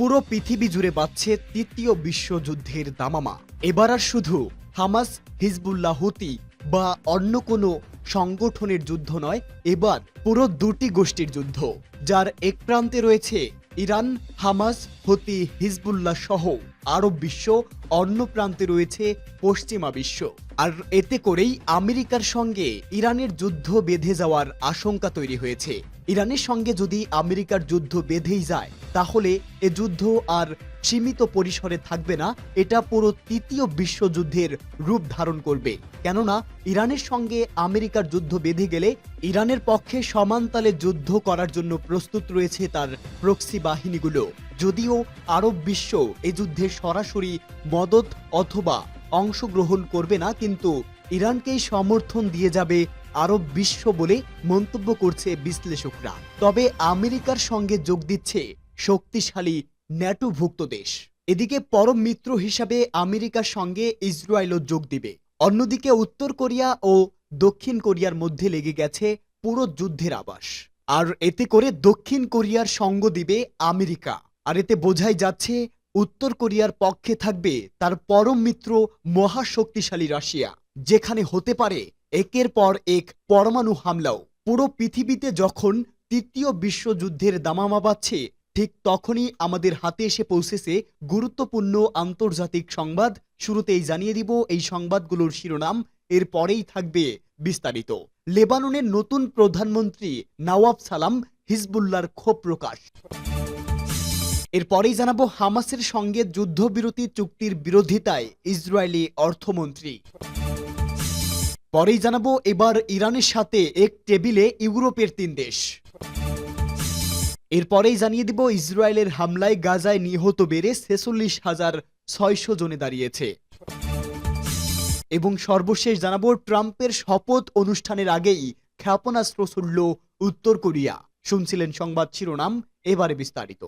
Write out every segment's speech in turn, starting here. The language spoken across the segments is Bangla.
পুরো পৃথিবী জুড়ে বাঁচছে তৃতীয় বিশ্বযুদ্ধের দামামা। এবার আর শুধু হামাস, হিজবুল্লাহ, হুতি বা অন্য কোনো সংগঠনের যুদ্ধ নয়, এবার পুরো দুটি গোষ্ঠীর যুদ্ধ, যার এক প্রান্তে রয়েছে ইরান, হামাস, হতি, হিজবুল্লাহ সহ আরব বিশ্ব অন্য প্রান্তে রয়েছে পশ্চিমা বিশ্ব। আর এতে করেই আমেরিকার সঙ্গে ইরানের যুদ্ধ বেঁধে যাওয়ার আশঙ্কা তৈরি হয়েছে। ইরানের সঙ্গে যদি আমেরিকার যুদ্ধ বেঁধেই যায়, তাহলে এ যুদ্ধ আর সীমিত পরিসরে থাকবে না, এটা পুরো তৃতীয় বিশ্বযুদ্ধের রূপ ধারণ করবে। কেননা, ইরানের সঙ্গে আমেরিকার যুদ্ধ বেঁধে গেলে ইরানের পক্ষে সমানতালে যুদ্ধ করার জন্য প্রস্তুত রয়েছে তার প্রক্সি বাহিনীগুলো। যদিও আরব বিশ্ব এ যুদ্ধে সরাসরি মদত অথবা অংশগ্রহণ করবে না, কিন্তু ইরানকেই সমর্থন দিয়ে যাবে আরব বিশ্ব বলে মন্তব্য করছে বিশ্লেষকরা। তবে আমেরিকার সঙ্গে যোগ দিচ্ছে শক্তিশালী ন্যাটোভুক্ত দেশ। এদিকে পরম মিত্র হিসাবে আমেরিকার সঙ্গে ইসরায়েলও যোগ দিবে। অন্যদিকে উত্তর কোরিয়া ও দক্ষিণ কোরিয়ার মধ্যে লেগে গেছে পুরো যুদ্ধের আবাস। আর এতে করে দক্ষিণ কোরিয়ার সঙ্গ দিবে আমেরিকা। আর এতে বোঝাই যাচ্ছে উত্তর কোরিয়ার পক্ষে থাকবে তার পরম মিত্র মহাশক্তিশালী রাশিয়া, যেখানে হতে পারে একের পর এক পরমাণু হামলাও। পুরো পৃথিবীতে যখন তৃতীয় বিশ্বযুদ্ধের দামামা বাচ্ছে ঠিক তখনই আমাদের হাতে এসে পৌঁছেছে গুরুত্বপূর্ণ আন্তর্জাতিক সংবাদ। শুরুতেই জানিয়ে দিব এই সংবাদগুলোর শিরোনাম, এর পরেই থাকবে বিস্তারিত। লেবাননের নতুন প্রধানমন্ত্রী নওয়াব সালাম হিজবুল্লার ক্ষোভ প্রকাশ। এরপরেই জানাব হামাসের সঙ্গে যুদ্ধবিরতি চুক্তির বিরোধিতায় ইসরায়েলি অর্থমন্ত্রী। পরেই জানাব এবার ইরানের সাথে এক টেবিলে ইউরোপের তিন দেশ। এরপরেই জানিয়ে দিব ইসরায়েলের হামলায় গাজায় নিহত বেড়ে ছেচল্লিশ হাজার ছয়শো জনে দাঁড়িয়েছে। এবং সর্বশেষ জানাব ট্রাম্পের শপথ অনুষ্ঠানের আগেই ক্ষেপণাস্ত্র ছুড়ল উত্তর কোরিয়া। শুনছিলেন সংবাদ শিরোনাম, এবারে বিস্তারিত।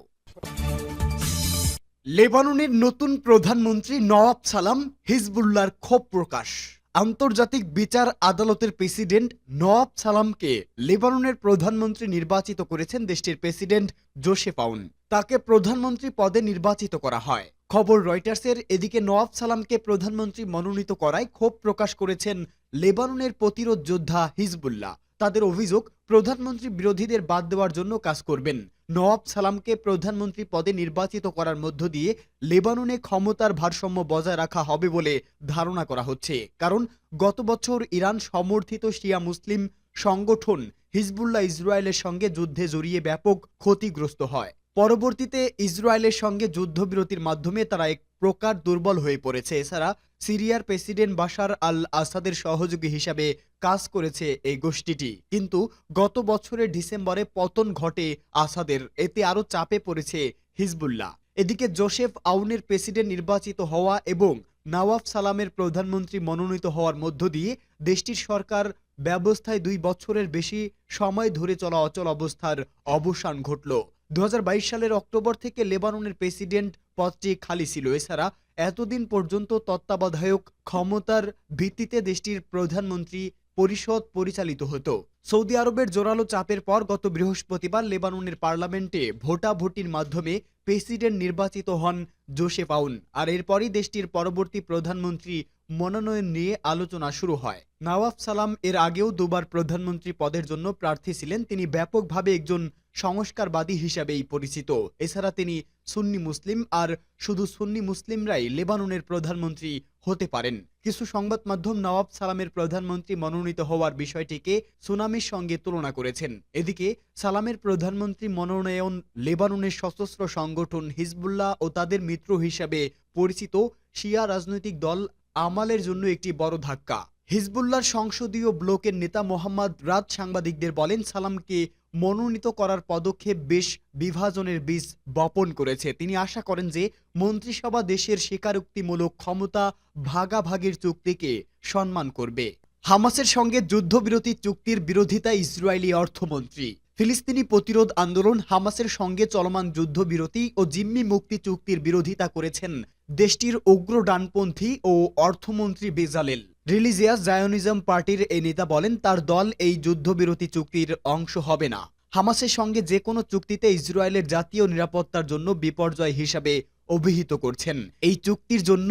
লেবাননের নতুন প্রধানমন্ত্রী নওয়াব সালাম হিজবুল্লার ক্ষোভ প্রকাশ। আন্তর্জাতিক বিচার আদালতের প্রেসিডেন্ট নওয়াব সালামকে লেবাননের প্রধানমন্ত্রী নির্বাচিত করেছেন দেশটির প্রেসিডেন্ট জোসেফ আউন তাকে প্রধানমন্ত্রী পদে নির্বাচিত করা হয়। খবর রয়টার্সের এদিকে নওয়াব সালামকে প্রধানমন্ত্রী মনোনীত করায় ক্ষোভ প্রকাশ করেছেন লেবাননের প্রতিরোধ যোদ্ধা হিজবুল্লাহ। তাদের অভিযোগ প্রধানমন্ত্রী বিরোধীদের বাদ দেওয়ার জন্য কাজ করবেন। নওয়াব সালামকে প্রধানমন্ত্রী পদে নির্বাচিত করার মধ্য দিয়ে লেবাননে ক্ষমতার ভারসাম্য বজায় রাখা হবে বলে ধারণা করা হচ্ছে। কারণ গত বছর ইরান সমর্থিত শিয়া মুসলিম সংগঠন হিজবুল্লাহ ইসরায়েলের সঙ্গে যুদ্ধে জড়িয়ে ব্যাপক ক্ষতিগ্রস্ত হয়। পরবর্তীতে ইসরায়েলের সঙ্গে যুদ্ধবিরতির মাধ্যমে তারা এক প্রকার দুর্বল হয়ে পড়েছে। এছাড়া সিরিয়ার প্রেসিডেন্ট বাশার আল আসাদের সহযোগী হিসাবে কাজ করেছে এই গোষ্ঠীটি। কিন্তু গত বছরের ডিসেম্বরে পতন ঘটে আসাদের। এতে আরও চাপে পড়েছে হিজবুল্লাহ। এদিকে জোসেফ আউনের প্রেসিডেন্ট নির্বাচিত হওয়া এবং নওয়াব সালামের প্রধানমন্ত্রী মনোনীত হওয়ার মধ্য দিয়ে দেশটির সরকার ব্যবস্থায় দুই বছরের বেশি সময় ধরে চলা অচল অবস্থার অবসান ঘটল। দু হাজার বাইশ সালের অক্টোবর থেকে লেবাননের প্রেসিডেন্ট পদটি খালি ছিল। এছাড়া এতদিন পর্যন্ত তত্ত্বাবধায়ক ক্ষমতার ভিত্তিতে দেশটির প্রধানমন্ত্রী পরিষদ পরিচালিত হতো। সৌদি আরবের জোরালো চাপের পর গত বৃহস্পতিবার লেবাননের পার্লামেন্টে ভোটাভুটির মাধ্যমে প্রেসিডেন্ট নির্বাচিত হন জোসেফ আউন। আর এরপরই দেশটির পরবর্তী প্রধানমন্ত্রী মনোনয়ন নিয়ে আলোচনা শুরু হয়। নওয়াব সালাম এর আগেও দুবার প্রধানমন্ত্রী পদের জন্য প্রার্থী ছিলেন। তিনি ব্যাপকভাবে একজন সংস্কারবাদী হিসাবেই পরিচিত। এছাড়া তিনি সুন্নি মুসলিম আর শুধু সুন্নি মুসলিমরাই লেবাননের প্রধানমন্ত্রী হতে পারেন। কিছু সংবাদ মাধ্যম নওয়াব সালামের প্রধানমন্ত্রী মনোনীত হওয়ার বিষয়টিকে সুনামির সঙ্গে তুলনা করেছেন। এদিকে সালামের প্রধানমন্ত্রী মনোনয়ন লেবাননের সশস্ত্র সংগঠন হিজবুল্লাহ ও তাদের মিত্র হিসাবে পরিচিত শিয়া রাজনৈতিক দল আমালের জন্য একটি বড় ধাক্কা। হিজবুল্লাহর সংসদীয় ব্লকের নেতা মোহাম্মদ রাত সাংবাদিকদের বলেন, সালামকে মনোনীত করার পদক্ষেপ বেশ বিভাজনের বীজ বপন করেছে। তিনি আশা করেন যে, মন্ত্রিসভা দেশের স্বীকারোক্তিমূলক ক্ষমতা ভাগাভাগির চুক্তিকে সম্মান করবে। হামাসের সঙ্গে যুদ্ধবিরতি চুক্তির বিরোধিতা ইসরায়েলি অর্থমন্ত্রী। ফিলিস্তিনি প্রতিরোধ আন্দোলন হামাসের সঙ্গে চলমান যুদ্ধবিরতি ও জিম্মি মুক্তি চুক্তির বিরোধিতা করেছেন দেশটির উগ্র ডানপন্থী ও অর্থমন্ত্রী বেজালেল। রিলিজিয়াস জায়োনিজম পার্টির এই নেতা বলেন, তার দল এই যুদ্ধবিরতি চুক্তির অংশ হবে না। হামাসের সঙ্গে যে কোনো চুক্তিতে ইসরায়েলের জাতীয় নিরাপত্তার জন্য বিপর্যয় হিসাবে অভিহিত করছেন। এই চুক্তির জন্য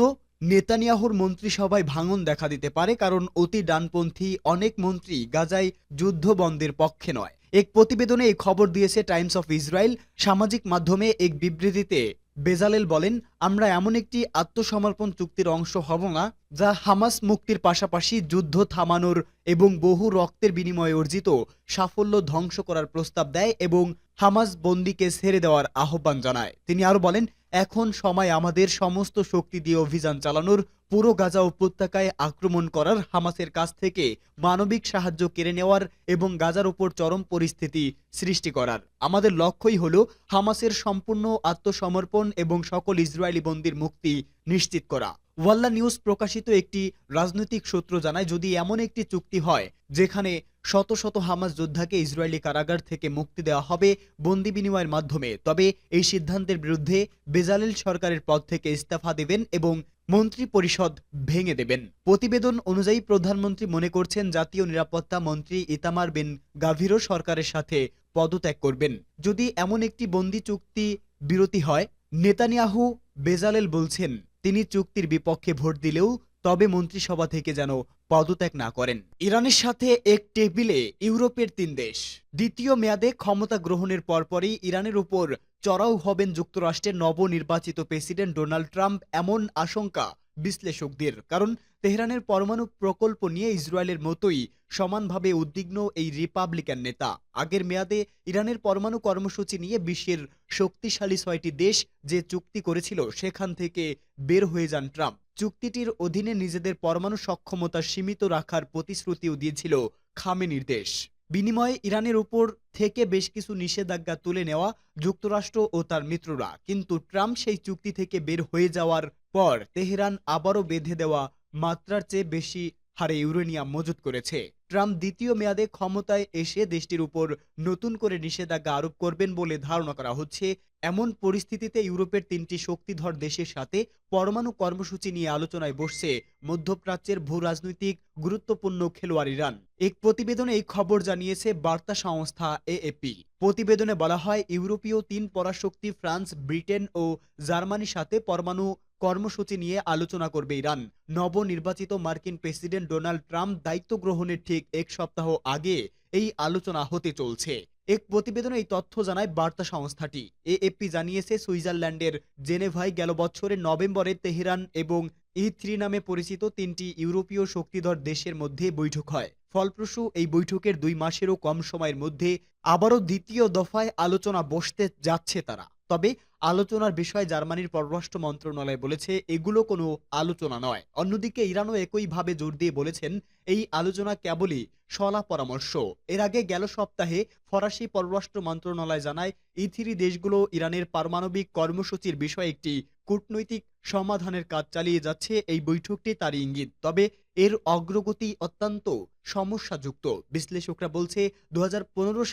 নেতানিয়াহুর মন্ত্রিসভায় ভাঙন দেখা দিতে পারে, কারণ অতি ডানপন্থী অনেক মন্ত্রী গাজায় যুদ্ধ বন্ধের পক্ষে নয়। এক প্রতিবেদনে এই খবর দিয়েছে টাইমস অফ ইসরায়েল। সামাজিক মাধ্যমে এক বিবৃতিতে বেজালেল বলেন, আমরা এমন একটি আত্মসমর্পণ চুক্তির অংশ হব না, যা হামাস মুক্তির পাশাপাশি যুদ্ধ থামানোর এবং বহু রক্তের বিনিময়ে অর্জিত সাফল্য ধ্বংস করার প্রস্তাব দেয় এবং হামাস বন্দিকে ছেড়ে দেওয়ার আহ্বান জানায়। তিনি আরও বলেন, এখন সময় আমাদের সমস্ত শক্তি দিয়ে অভিযান চালানোর, পুরো গাজা উপত্যকায় আক্রমণ করার হামাসের কাছ থেকে মানবিক সাহায্য কেড়ে নেওয়ার এবং গাজার উপর চরম পরিস্থিতি সৃষ্টি করার। আমাদের লক্ষ্যই হল হামাসের সম্পূর্ণ আত্মসমর্পণ এবং সকল ইসরায়েলি বন্দির মুক্তি নিশ্চিত করা। ওয়াল্লা নিউজ প্রকাশিত একটি রাজনৈতিক সূত্র জানায়, যদি এমন একটি চুক্তি হয়, যেখানে শত শত হামাস যোদ্ধাকে ইসরায়েলি কারাগার থেকে মুক্তি দেওয়া হবে বন্দি বিনিময়ের মাধ্যমে। তবে এই সিদ্ধান্তের বিরুদ্ধে বেজালেল সরকারের পদ থেকে ইস্তফা দেবেন এবং মন্ত্রী পরিষদ ভেঙে দেবেন। প্রতিবেদন অনুযায়ী প্রধানমন্ত্রী মনে করছেন জাতীয় নিরাপত্তা মন্ত্রী ইতামার বিন গাভীরও সরকারের সাথে পদত্যাগ করবেন। যদি এমন একটি বন্দি চুক্তি বিরতি হয়, নেতানিয়াহু বেজালেল বলছেন, তিনি চুক্তির বিপক্ষে ভোট দিলেও তবে মন্ত্রিসভা থেকে যেন পদত্যাগ না করেন। ইরানের সাথে এক টেবিলে ইউরোপের তিন দেশ। দ্বিতীয় মেয়াদে ক্ষমতা গ্রহণের পরপরই ইরানের উপর চড়াও হবেন যুক্তরাষ্ট্রের নবনির্বাচিত প্রেসিডেন্ট ডোনাল্ড ট্রাম্প, এমন আশঙ্কা বিশ্লেষকদের। কারণ তেহরানের পরমাণু প্রকল্প নিয়ে ইসরায়েলের মতোই সমানভাবে উদ্বিগ্ন এই রিপাবলিকান নেতা। আগের মেয়াদে ইরানের পরমাণু কর্মসূচি নিয়ে বিশ্বের শক্তিশালী ছয়টি দেশ যে চুক্তি করেছিল, সেখান থেকে বের হয়ে যান ট্রাম্প। চুক্তিটির অধীনে নিজেদের পরমাণু সক্ষমতা সীমিত রাখার প্রতিশ্রুতিও দিয়েছিল খামেনির দেশ। বিনিময়ে ইরানের উপর থেকে বেশ কিছু নিষেধাজ্ঞা তুলে নেওয়া যুক্তরাষ্ট্র ও তার মিত্ররা। কিন্তু ট্রাম্প সেই চুক্তি থেকে বের হয়ে যাওয়ার পর তেহরান আবারও বেঁধে দেওয়া মাত্রার চেয়ে বেশি হারে ইউরেনিয়াম মজুত করেছে। ট্রাম্প দ্বিতীয় মেয়াদে ক্ষমতায় এসে দেশটির উপর নতুন করে নিষেধাজ্ঞা আরোপ করবেন বলে ধারণা করা হচ্ছে। এমন পরিস্থিতিতে ইউরোপের তিনটি শক্তিধর দেশের সাথে পরমাণু কর্মসূচি নিয়ে আলোচনায় বসছে মধ্যপ্রাচ্যের ভূ রাজনৈতিক গুরুত্বপূর্ণ খেলোয়াড় ইরান। এক প্রতিবেদনে এই খবর জানিয়েছে বার্তা সংস্থা এএপি। প্রতিবেদনে বলা হয়, ইউরোপীয় তিন পরাশক্তি ফ্রান্স, ব্রিটেন ও জার্মানির সাথে পরমাণু কর্মসূচি নিয়ে আলোচনা করবে ইরান। নবনির্বাচিত মার্কিন প্রেসিডেন্ট ডোনাল্ড ট্রাম্প দায়িত্ব গ্রহণের ঠিক এক সপ্তাহ আগে এই আলোচনা হতে চলছে। এক প্রতিবেদনে এই তথ্য জানায় বার্তা সংস্থাটি। এএপি জানিয়েছে, সুইজারল্যান্ডের জেনেভায় গেল বছরের নভেম্বরে তেহরান এবং ই থ্রি নামে পরিচিত তিনটি ইউরোপীয় শক্তিধর দেশের মধ্যে বৈঠক হয়। ফলপ্রসূ এই বৈঠকের দুই মাসেরও কম সময়ের মধ্যে আবারও দ্বিতীয় দফায় আলোচনা বসতে যাচ্ছে তারা। তবে আলোচনার বিষয়ে জার্মানির পররাষ্ট্র মন্ত্রণালয় বলেছে, এগুলো কোনো আলোচনা নয়। অন্যদিকে ইরানও একইভাবে জোর দিয়ে বলেছেন, এই আলোচনা কেবলই সলা পরামর্শ। এর আগে গেল সপ্তাহে ফরাসি পররাষ্ট্র মন্ত্রণালয় জানায়, ইথিরি দেশগুলো ইরানের পারমাণবিক কর্মসূচির বিষয়ে একটি কূটনৈতিক সমাধানের কাজ চালিয়ে যাচ্ছে, এই বৈঠকটি তার ইঙ্গিত। তবে এর অগ্রগতি অত্যন্ত সমস্যাযুক্ত। বিশ্লেষকরা বলছে দু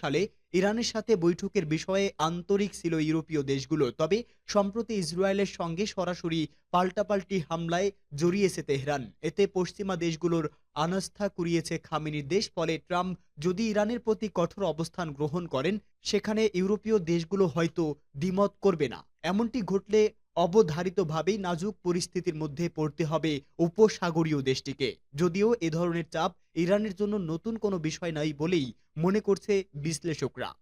সালে ইরানের সাথে বৈঠকের বিষয়ে আন্তরিক ছিল ইউরোপীয় দেশগুলো, তবে সম্প্রতি ইসরায়েলের সঙ্গে সরাসরি পাল্টাপাল্টি হামলায় জড়িয়েছে তেহরান। এতে পশ্চিমা দেশগুলোর আনাস্থা কুড়িয়েছে খামিনির দেশ, ফলে ট্রাম্প যদি ইরানের প্রতি কঠোর অবস্থান গ্রহণ করেন, সেখানে ইউরোপীয় দেশগুলো হয়তো দ্বিমত করবে না। এমনটি ঘটলে অবধারিতভাবেই নাজুক পরিস্থিতির মধ্যে পড়তে হবে উপসাগরীয় দেশটিকে। যদিও এ ধরনের চাপ ইরানের জন্য নতুন কোনো বিষয় নাই বলেই মনে করছে বিশ্লেষকরা।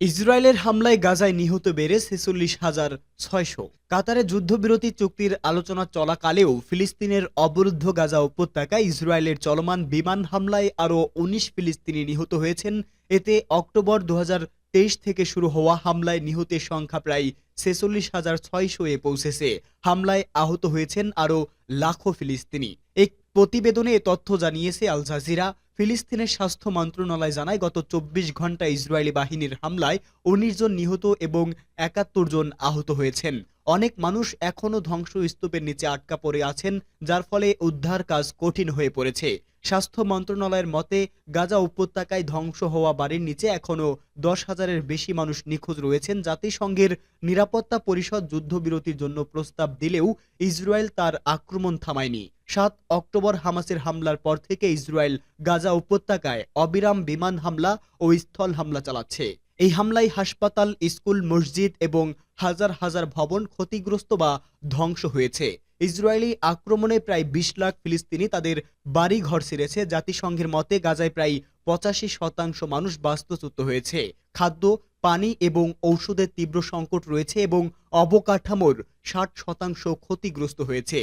ইসরায়েলের হামলায় গাজায় নিহত বেড়ে ছেচল্লিশ হাজার ছয়শো। কাতারে যুদ্ধবিরতি চুক্তির আলোচনা চলাকালেও ফিলিস্তিনের অবরুদ্ধ গাজা উপত্যকায় ইসরায়েলের চলমান বিমান হামলায় আরও উনিশ ফিলিস্তিনি নিহত হয়েছেন। এতে অক্টোবর দু হাজার তেইশ থেকে শুরু হওয়া হামলায় নিহতের সংখ্যা প্রায় ছেচল্লিশ হাজার ছয়শো এ পৌঁছেছে। হামলায় আহত হয়েছেন আরও লাখো ফিলিস্তিনি। এক প্রতিবেদনে এ তথ্য জানিয়েছে আল জাজিরা, ফিলিস্তিনের স্বাস্থ্য মন্ত্রণালয় জানায় গত চব্বিশ ঘণ্টা ইসরায়েলি বাহিনীর হামলায় উনিশ জন নিহত এবং একাত্তর জন আহত হয়েছেন। অনেক মানুষ এখনও ধ্বংসস্তূপের নিচে আটকা পড়ে আছেন, যার ফলে উদ্ধার কাজ কঠিন হয়ে পড়েছে। স্বাস্থ্য মন্ত্রণালয়ের মতে, গাজা উপত্যকায় ধ্বংস হওয়া বাড়ির নিচে এখনও দশ হাজারের বেশি মানুষ নিখোঁজ রয়েছেন। জাতিসংঘের নিরাপত্তা পরিষদ যুদ্ধবিরতির জন্য প্রস্তাব দিলেও ইসরায়েল তার আক্রমণ থামায়নি। সাত অক্টোবর হামাসের হামলার পর থেকে ইসরায়েল গাজা উপত্যকায় অবিরাম বিমান হামলা ও স্থল হামলা চালাচ্ছে। এই হামলায় হাসপাতাল, স্কুল, মসজিদ এবং হাজার হাজার ভবন ক্ষতিগ্রস্ত বা ধ্বংস হয়েছে। ইসরায়েলি আক্রমণে প্রায় বিশ লাখ ফিলিস্তিনি তাদের বাড়ি ঘর ছেড়েছে। জাতিসংঘের মতে গাজায় প্রায় পঁচাশি শতাংশ মানুষ বাস্তুচ্যুত হয়েছে। খাদ্য, পানি এবং ঔষধের তীব্র সংকট রয়েছে এবং অবকাঠামোর ষাট শতাংশ ক্ষতিগ্রস্ত হয়েছে।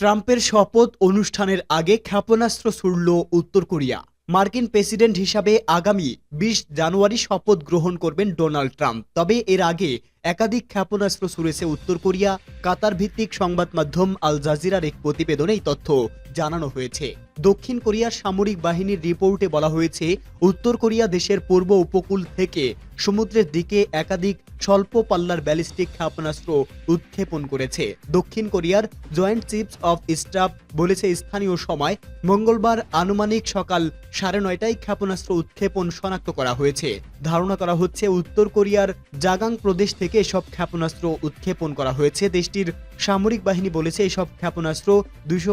ট্রাম্পের শপথ অনুষ্ঠানের আগে ক্ষেপণাস্ত্র ছুড়ল উত্তর কোরিয়া। মার্কিন প্রেসিডেন্ট হিসাবে আগামী বিশ জানুয়ারি শপথ গ্রহণ করবেন ডোনাল্ড ট্রাম্প। তবে এর আগে একাধিক ক্ষেপণাস্ত্র ছুড়েছে উত্তর কোরিয়া কাতার ভিত্তিক সংবাদ মাধ্যম আল জাজিরার এক প্রতিবেদনে এই তথ্য জানানো হয়েছে। দক্ষিণ কোরিয়ার সামরিক বাহিনীর রিপোর্টে বলা হয়েছে, উত্তর কোরিয়া দেশের পূর্ব উপকূল থেকে সমুদ্রের দিকে একাধিক স্বল্প পাল্লার ব্যালিস্টিক ক্ষেপণাস্ত্র উৎক্ষেপণ করেছে। দক্ষিণ কোরিয়ার জয়েন্ট চিফস অফ স্টাফ বলেছে, স্থানীয় সময় মঙ্গলবার আনুমানিক সকাল সাড়ে নয়টায় ক্ষেপণাস্ত্র উৎক্ষেপণ শনাক্ত করা হয়েছে। ধারণা করা হচ্ছে, উত্তর কোরিয়ার জাগাং প্রদেশ থেকে এসব ক্ষেপণাস্ত্র উৎক্ষেপণ করা হয়েছে। দেশটির সামরিক বাহিনী বলেছে, এসব ক্ষেপণাস্ত্র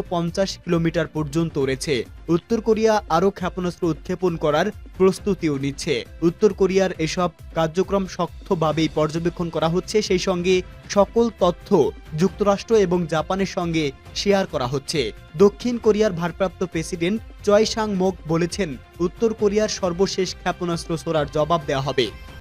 পঞ্চাশ কিলোমিটার পর্যন্ত রয়েছে উত্তর কোরিয়া আরও ক্ষেপণাস্ত্র উৎক্ষেপণ করার প্রস্তুতিও নিচ্ছে। উত্তর কোরিয়ার এসব কার্যক্রম শক্তভাবেই পর্যবেক্ষণ করা হচ্ছে। সেই সঙ্গে সকল তথ্য যুক্তরাষ্ট্র এবং জাপানের সঙ্গে শেয়ার করা হচ্ছে। দক্ষিণ কোরিয়ার ভারপ্রাপ্ত প্রেসিডেন্ট চয় সাং মোক বলেছেন, উত্তর কোরিয়ার সর্বশেষ ক্ষেপণাস্ত্র ছোড়ার জবাব দেওয়া হবে।